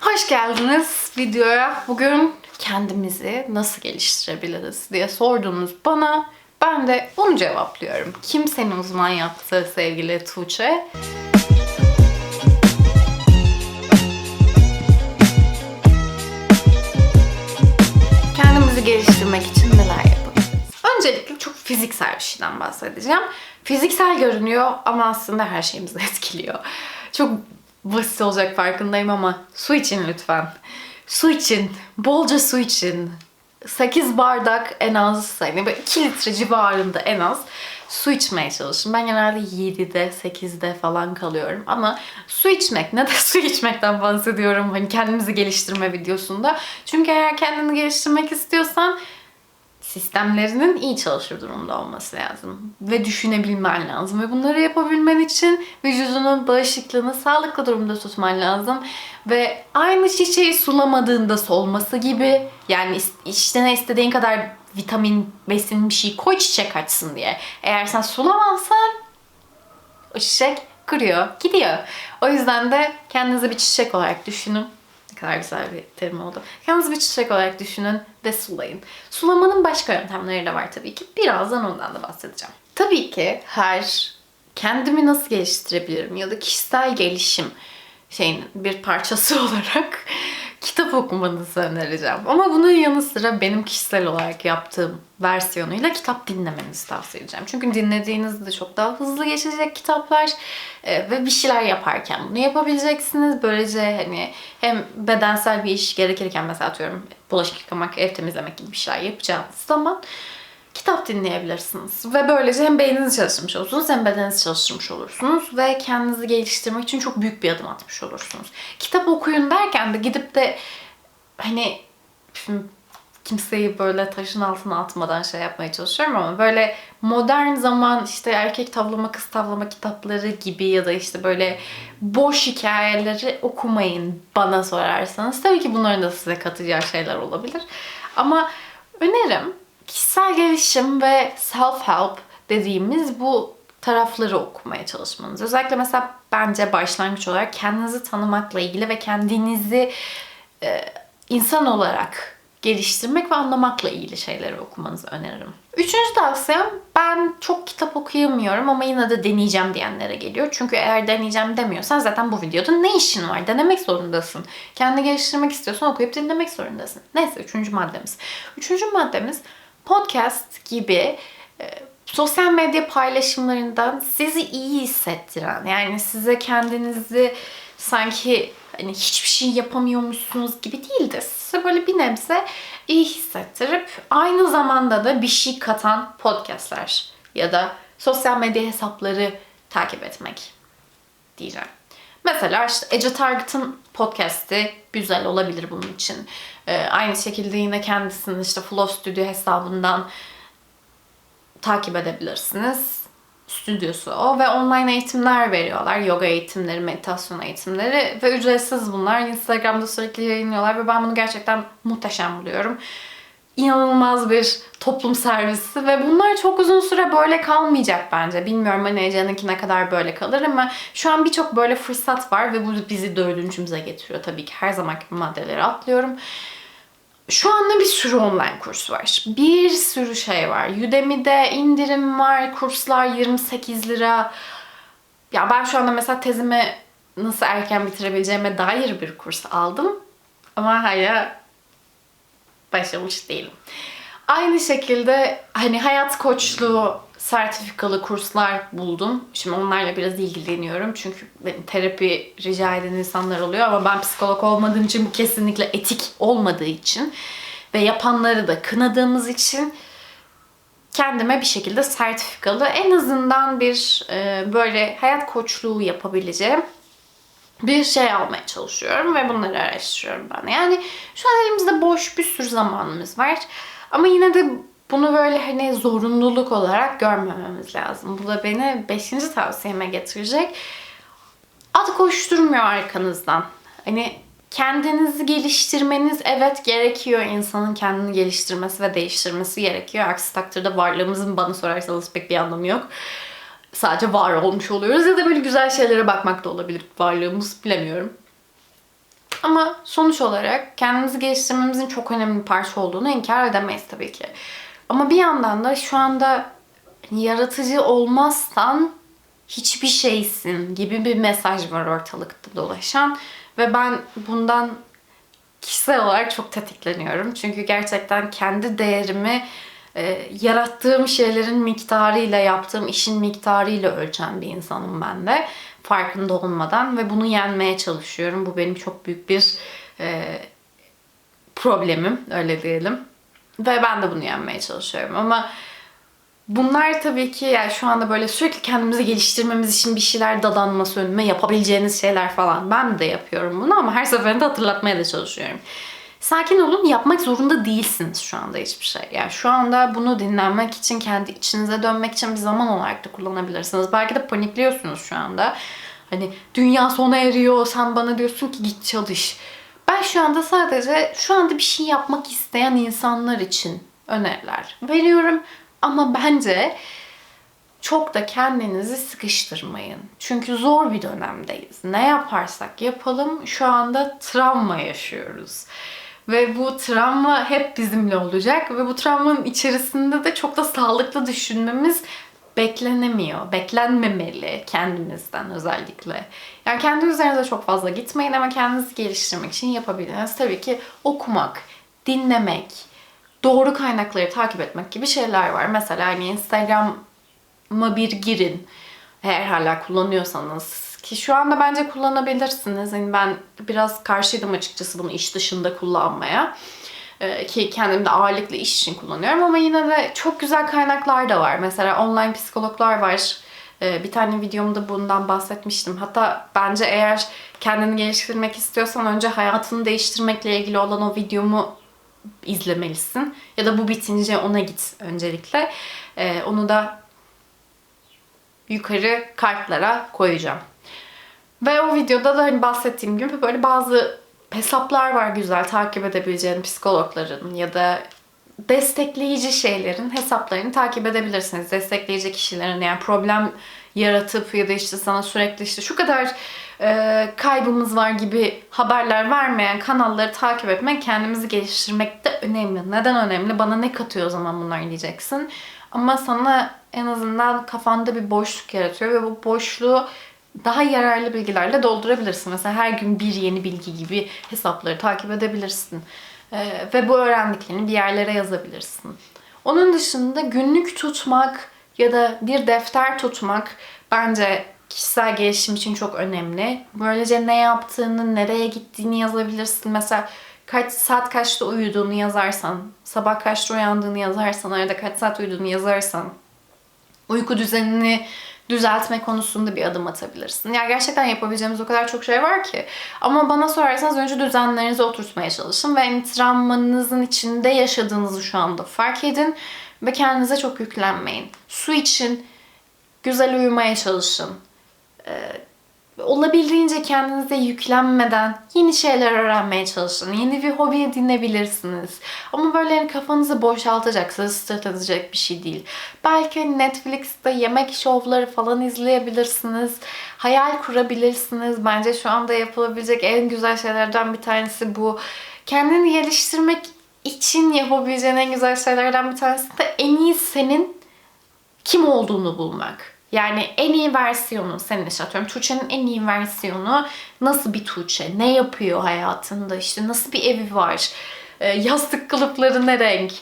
Hoş geldiniz videoya. Bugün kendimizi nasıl geliştirebiliriz diye sordunuz bana. Ben de bunu cevaplıyorum. Kimsenin uzman yaptığı sevgili Tuğçe. Kendimizi geliştirmek için neler yapabiliriz? Öncelikle çok fiziksel bir şeyden bahsedeceğim. Fiziksel görünüyor ama aslında her şeyimizi etkiliyor. Çok basit olacak farkındayım ama su için lütfen. Su için, bolca su için. 8 bardak en az, hani böyle 2 litre civarında en az su içmeye çalışın. Ben genelde 7'de, 8'de falan kalıyorum. Ama su içmek, ne de su içmekten bahsediyorum hani kendimizi geliştirme videosunda. Çünkü eğer kendini geliştirmek istiyorsan sistemlerinin iyi çalışır durumda olması lazım. Ve düşünebilmen lazım. Ve bunları yapabilmen için vücudunun bağışıklığını sağlıklı durumda tutman lazım. Ve aynı çiçeği sulamadığında solması gibi yani is- içine istediğin kadar vitamin, besin bir şey koy çiçek açsın diye. Eğer sen sulamazsan o çiçek kırıyor, gidiyor. O yüzden de kendinizi bir çiçek olarak düşünün. Kadar güzel bir terim oldu. Kendinizi bir çiçek olarak düşünün ve sulayın. Sulamanın başka yöntemleri de var tabii ki. Birazdan ondan da bahsedeceğim. Tabii ki her kendimi nasıl geliştirebilirim ya da kişisel gelişim şeyin bir parçası olarak kitap okumanızı önereceğim. Ama bunun yanı sıra benim kişisel olarak yaptığım versiyonuyla kitap dinlemenizi tavsiye edeceğim. Çünkü dinlediğinizde çok daha hızlı geçecek kitaplar e, ve bir şeyler yaparken bunu yapabileceksiniz. Böylece hani hem bedensel bir iş gerekirken mesela atıyorum bulaşık yıkamak, ev temizlemek gibi bir şeyler yapacağınız zaman kitap dinleyebilirsiniz. Ve böylece hem beyniniz çalışmış olursunuz hem bedeniniz çalıştırmış olursunuz. Ve kendinizi geliştirmek için çok büyük bir adım atmış olursunuz. Kitap okuyun derken de gidip de hani kimseyi böyle taşın altına atmadan şey yapmaya çalışıyorum ama böyle modern zaman işte erkek tavlama kız tavlama kitapları gibi ya da işte böyle boş hikayeleri okumayın bana sorarsanız. Tabii ki bunların da size katacağı şeyler olabilir. Ama önerim kişisel gelişim ve self-help dediğimiz bu tarafları okumaya çalışmanız. Özellikle mesela bence başlangıç olarak kendinizi tanımakla ilgili ve kendinizi e, insan olarak geliştirmek ve anlamakla ilgili şeyleri okumanızı öneririm. Üçüncü tavsiyem ben çok kitap okuyamıyorum ama yine de deneyeceğim diyenlere geliyor. Çünkü eğer deneyeceğim demiyorsan zaten bu videoda ne işin var? Denemek zorundasın. Kendini geliştirmek istiyorsan okuyup dinlemek zorundasın. Neyse üçüncü maddemiz. Üçüncü maddemiz podcast gibi e, sosyal medya paylaşımlarından sizi iyi hissettiren yani size kendinizi sanki hani hiçbir şey yapamıyormuşsunuz gibi değil de size böyle bir nebze iyi hissettirip aynı zamanda da bir şey katan podcastler ya da sosyal medya hesapları takip etmek diyeceğim. Mesela işte Ece Target'ın podcast'i güzel olabilir bunun için. Ee, aynı şekilde yine kendisinin işte Flow Studio hesabından takip edebilirsiniz. Stüdyosu o ve online eğitimler veriyorlar. Yoga eğitimleri, meditasyon eğitimleri ve ücretsiz bunlar. Instagram'da sürekli yayınlıyorlar ve ben bunu gerçekten muhteşem buluyorum. İnanılmaz bir toplum servisi ve bunlar çok uzun süre böyle kalmayacak bence. Bilmiyorum hani Ece'ninki ne kadar böyle kalır ama şu an birçok böyle fırsat var ve bu bizi dördüncümüze getiriyor. Tabii ki her zamanki maddeleri atlıyorum. Şu anda bir sürü online kurs var. Bir sürü şey var. Udemy'de indirim var. Kurslar 28 lira. Ya ben şu anda mesela tezimi nasıl erken bitirebileceğime dair bir kurs aldım. Ama hala başlamış değilim. Aynı şekilde hani hayat koçluğu sertifikalı kurslar buldum. Şimdi onlarla biraz ilgileniyorum. Çünkü terapi rica eden insanlar oluyor ama ben psikolog olmadığım için bu kesinlikle etik olmadığı için ve yapanları da kınadığımız için kendime bir şekilde sertifikalı en azından bir e, böyle hayat koçluğu yapabileceğim bir şey almaya çalışıyorum ve bunları araştırıyorum ben. Yani şu an elimizde boş bir sürü zamanımız var. Ama yine de bunu böyle hani zorunluluk olarak görmememiz lazım. Bu da beni 5. tavsiyeme getirecek. At koşturmuyor arkanızdan. Hani kendinizi geliştirmeniz evet gerekiyor. İnsanın kendini geliştirmesi ve değiştirmesi gerekiyor. Aksi takdirde varlığımızın bana sorarsanız pek bir anlamı yok. Sadece var olmuş oluyoruz ya da böyle güzel şeylere bakmak da olabilir varlığımız bilemiyorum. Ama sonuç olarak kendimizi geliştirmemizin çok önemli bir parça olduğunu inkar edemeyiz tabii ki. Ama bir yandan da şu anda yaratıcı olmazsan hiçbir şeysin gibi bir mesaj var ortalıkta dolaşan ve ben bundan kişisel olarak çok tetikleniyorum. Çünkü gerçekten kendi değerimi e, yarattığım şeylerin miktarıyla, yaptığım işin miktarıyla ölçen bir insanım ben de. Farkında olmadan ve bunu yenmeye çalışıyorum. Bu benim çok büyük bir e, problemim, öyle diyelim. Ve ben de bunu yenmeye çalışıyorum. Ama bunlar tabii ki yani şu anda böyle sürekli kendimizi geliştirmemiz için bir şeyler dadanması önüme yapabileceğiniz şeyler falan. Ben de yapıyorum bunu ama her seferinde hatırlatmaya da çalışıyorum. Sakin olun, yapmak zorunda değilsiniz şu anda hiçbir şey. Yani şu anda bunu dinlenmek için, kendi içinize dönmek için bir zaman olarak da kullanabilirsiniz. Belki de panikliyorsunuz şu anda. Hani dünya sona eriyor, sen bana diyorsun ki git çalış. Ben şu anda sadece şu anda bir şey yapmak isteyen insanlar için öneriler veriyorum. Ama bence çok da kendinizi sıkıştırmayın. Çünkü zor bir dönemdeyiz. Ne yaparsak yapalım şu anda travma yaşıyoruz. Ve bu travma hep bizimle olacak ve bu travmanın içerisinde de çok da sağlıklı düşünmemiz beklenemiyor. Beklenmemeli kendimizden özellikle. Yani kendi üzerinize çok fazla gitmeyin ama kendinizi geliştirmek için yapabildiğiniz tabii ki okumak, dinlemek, doğru kaynakları takip etmek gibi şeyler var. Mesela hani Instagram'a bir girin. Eğer hala kullanıyorsanız ki şu anda bence kullanabilirsiniz. Yani ben biraz karşıydım açıkçası bunu iş dışında kullanmaya. Ee, ki kendim de ağırlıklı iş için kullanıyorum ama yine de çok güzel kaynaklar da var. Mesela online psikologlar var. Ee, bir tane videomda bundan bahsetmiştim. Hatta bence eğer kendini geliştirmek istiyorsan önce hayatını değiştirmekle ilgili olan o videomu izlemelisin. Ya da bu bitince ona git öncelikle. Ee, onu da yukarı kartlara koyacağım. Ve o videoda da hani bahsettiğim gibi böyle bazı hesaplar var güzel takip edebileceğin psikologların ya da destekleyici şeylerin hesaplarını takip edebilirsiniz. Destekleyici kişilerin yani problem yaratıp ya da işte sana sürekli işte şu kadar e, kaybımız var gibi haberler vermeyen kanalları takip etmek kendimizi geliştirmek de önemli. Neden önemli? Bana ne katıyor o zaman bunlar diyeceksin. Ama sana en azından kafanda bir boşluk yaratıyor ve bu boşluğu daha yararlı bilgilerle doldurabilirsin. Mesela her gün bir yeni bilgi gibi hesapları takip edebilirsin. Ee, ve bu öğrendiklerini bir yerlere yazabilirsin. Onun dışında günlük tutmak ya da bir defter tutmak bence kişisel gelişim için çok önemli. Böylece ne yaptığını, nereye gittiğini yazabilirsin. Mesela kaç saat kaçta uyuduğunu yazarsan, sabah kaçta uyandığını yazarsan, arada kaç saat uyuduğunu yazarsan, uyku düzenini düzeltme konusunda bir adım atabilirsin. Ya gerçekten yapabileceğimiz o kadar çok şey var ki. Ama bana sorarsanız önce düzenlerinizi oturtmaya çalışın ve yani travmanızın içinde yaşadığınızı şu anda fark edin ve kendinize çok yüklenmeyin. Su için, güzel uyumaya çalışın. Ee, olabildiğince kendinize yüklenmeden yeni şeyler öğrenmeye çalışın. Yeni bir hobi edinebilirsiniz. Ama böyle yani kafanızı boşaltacak, sizi sırt edecek bir şey değil. Belki Netflix'te yemek şovları falan izleyebilirsiniz. Hayal kurabilirsiniz. Bence şu anda yapılabilecek en güzel şeylerden bir tanesi bu. Kendini geliştirmek için yapabileceğin en güzel şeylerden bir tanesi de en iyi senin kim olduğunu bulmak. Yani en iyi versiyonu senin işte atıyorum Tuğçe'nin en iyi versiyonu nasıl bir Tuğçe? Ne yapıyor hayatında? işte nasıl bir evi var? E, yastık kılıfları ne renk?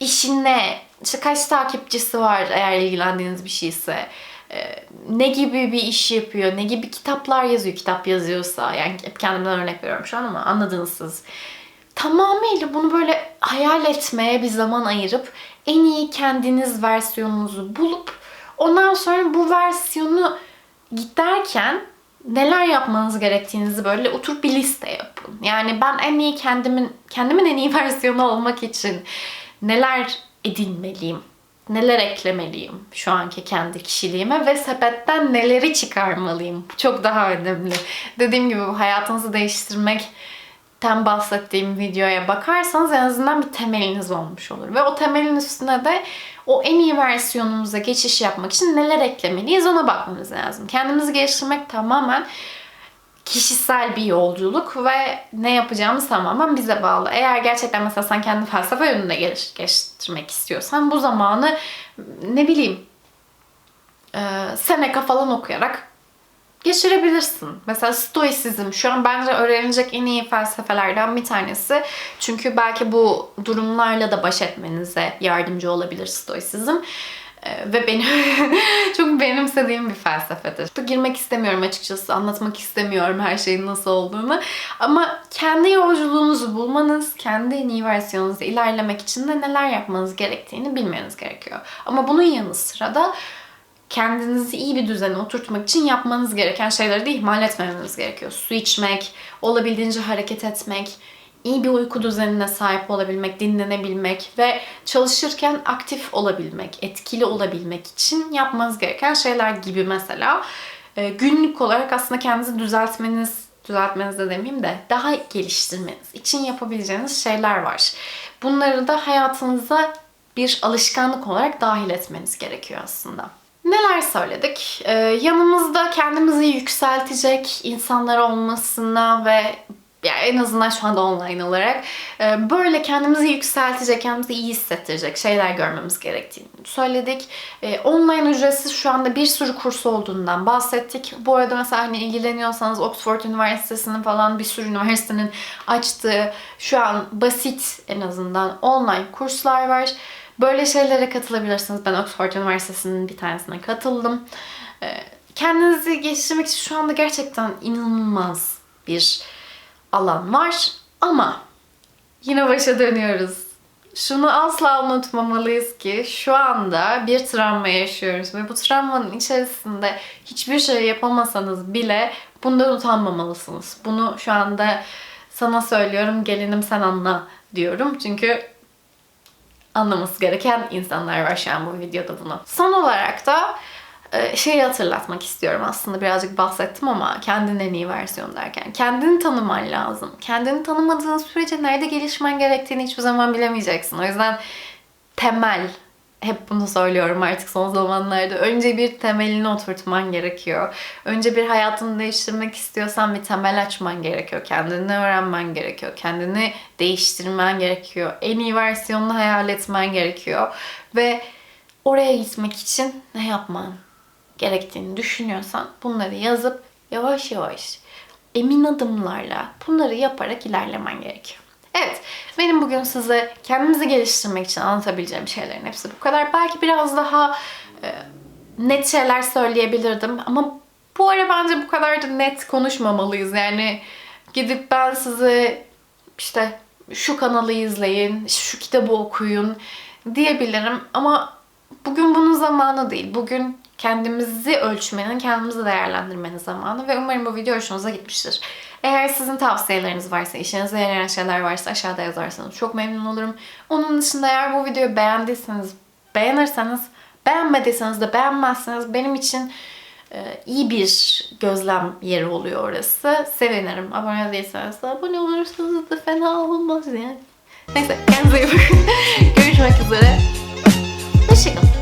İşin ne? İşte kaç takipçisi var eğer ilgilendiğiniz bir şeyse? E, ne gibi bir iş yapıyor? Ne gibi kitaplar yazıyor? Kitap yazıyorsa. Yani hep kendimden örnek veriyorum şu an ama anladınız siz. Tamamıyla bunu böyle hayal etmeye bir zaman ayırıp en iyi kendiniz versiyonunuzu bulup Ondan sonra bu versiyonu giderken neler yapmanız gerektiğinizi böyle oturup bir liste yapın. Yani ben en iyi kendimin kendimin en iyi versiyonu olmak için neler edinmeliyim? Neler eklemeliyim şu anki kendi kişiliğime ve sepetten neleri çıkarmalıyım? Çok daha önemli. Dediğim gibi bu hayatınızı değiştirmek ten bahsettiğim videoya bakarsanız en azından bir temeliniz olmuş olur. Ve o temelin üstüne de o en iyi versiyonumuza geçiş yapmak için neler eklemeliyiz ona bakmamız lazım. Kendimizi geliştirmek tamamen kişisel bir yolculuk ve ne yapacağımız tamamen bize bağlı. Eğer gerçekten mesela sen kendi felsefe yönünde geliş- geliştirmek istiyorsan bu zamanı ne bileyim e, Seneca falan okuyarak geçirebilirsin. Mesela stoisizm şu an bence öğrenilecek en iyi felsefelerden bir tanesi. Çünkü belki bu durumlarla da baş etmenize yardımcı olabilir stoisizm. Ee, Ve benim çok benimsediğim bir felsefedir. Bu girmek istemiyorum açıkçası. Anlatmak istemiyorum her şeyin nasıl olduğunu. Ama kendi yolculuğunuzu bulmanız, kendi en iyi ilerlemek için de neler yapmanız gerektiğini bilmeniz gerekiyor. Ama bunun yanı sıra da kendinizi iyi bir düzene oturtmak için yapmanız gereken şeyleri de ihmal etmemeniz gerekiyor. Su içmek, olabildiğince hareket etmek, iyi bir uyku düzenine sahip olabilmek, dinlenebilmek ve çalışırken aktif olabilmek, etkili olabilmek için yapmanız gereken şeyler gibi mesela e, günlük olarak aslında kendinizi düzeltmeniz, düzeltmeniz de demeyeyim de daha geliştirmeniz için yapabileceğiniz şeyler var. Bunları da hayatınıza bir alışkanlık olarak dahil etmeniz gerekiyor aslında. Neler söyledik? Ee, yanımızda kendimizi yükseltecek insanlar olmasına ve yani en azından şu anda online olarak e, böyle kendimizi yükseltecek, kendimizi iyi hissettirecek şeyler görmemiz gerektiğini söyledik. E, Online ücretsiz şu anda bir sürü kurs olduğundan bahsettik. Bu arada mesela hani ilgileniyorsanız Oxford Üniversitesi'nin falan bir sürü üniversitenin açtığı şu an basit en azından online kurslar var. Böyle şeylere katılabilirsiniz. Ben Oxford Üniversitesi'nin bir tanesine katıldım. E, Kendinizi geliştirmek için şu anda gerçekten inanılmaz bir alan var. Ama yine başa dönüyoruz. Şunu asla unutmamalıyız ki şu anda bir travma yaşıyoruz ve bu travmanın içerisinde hiçbir şey yapamasanız bile bundan utanmamalısınız. Bunu şu anda sana söylüyorum, gelinim sen anla diyorum. Çünkü anlaması gereken insanlar var şu an bu videoda bunu. Son olarak da e, şeyi hatırlatmak istiyorum aslında birazcık bahsettim ama kendin en iyi versiyon derken. Kendini tanıman lazım. Kendini tanımadığın sürece nerede gelişmen gerektiğini hiçbir zaman bilemeyeceksin. O yüzden temel hep bunu söylüyorum artık son zamanlarda. Önce bir temelini oturtman gerekiyor. Önce bir hayatını değiştirmek istiyorsan bir temel açman gerekiyor. Kendini öğrenmen gerekiyor. Kendini değiştirmen gerekiyor. En iyi versiyonunu hayal etmen gerekiyor. Ve oraya gitmek için ne yapman gerektiğini düşünüyorsan bunları yazıp yavaş yavaş emin adımlarla bunları yaparak ilerlemen gerekiyor. Evet, benim bugün size kendimizi geliştirmek için anlatabileceğim şeylerin hepsi bu kadar. Belki biraz daha e, net şeyler söyleyebilirdim ama bu ara bence bu kadar da net konuşmamalıyız. Yani gidip ben size işte şu kanalı izleyin, şu kitabı okuyun diyebilirim ama bugün bunun zamanı değil. Bugün kendimizi ölçmenin, kendimizi değerlendirmenin zamanı ve umarım bu video hoşunuza gitmiştir. Eğer sizin tavsiyeleriniz varsa, işinize yarayan şeyler varsa aşağıda yazarsanız çok memnun olurum. Onun dışında eğer bu videoyu beğendiyseniz, beğenirseniz, beğenmediyseniz de beğenmezseniz benim için e, iyi bir gözlem yeri oluyor orası. Sevinirim. Abone değilseniz de abone olursanız da fena olmaz yani. Neyse kendinize iyi bakın. Görüşmek üzere. Hoşçakalın.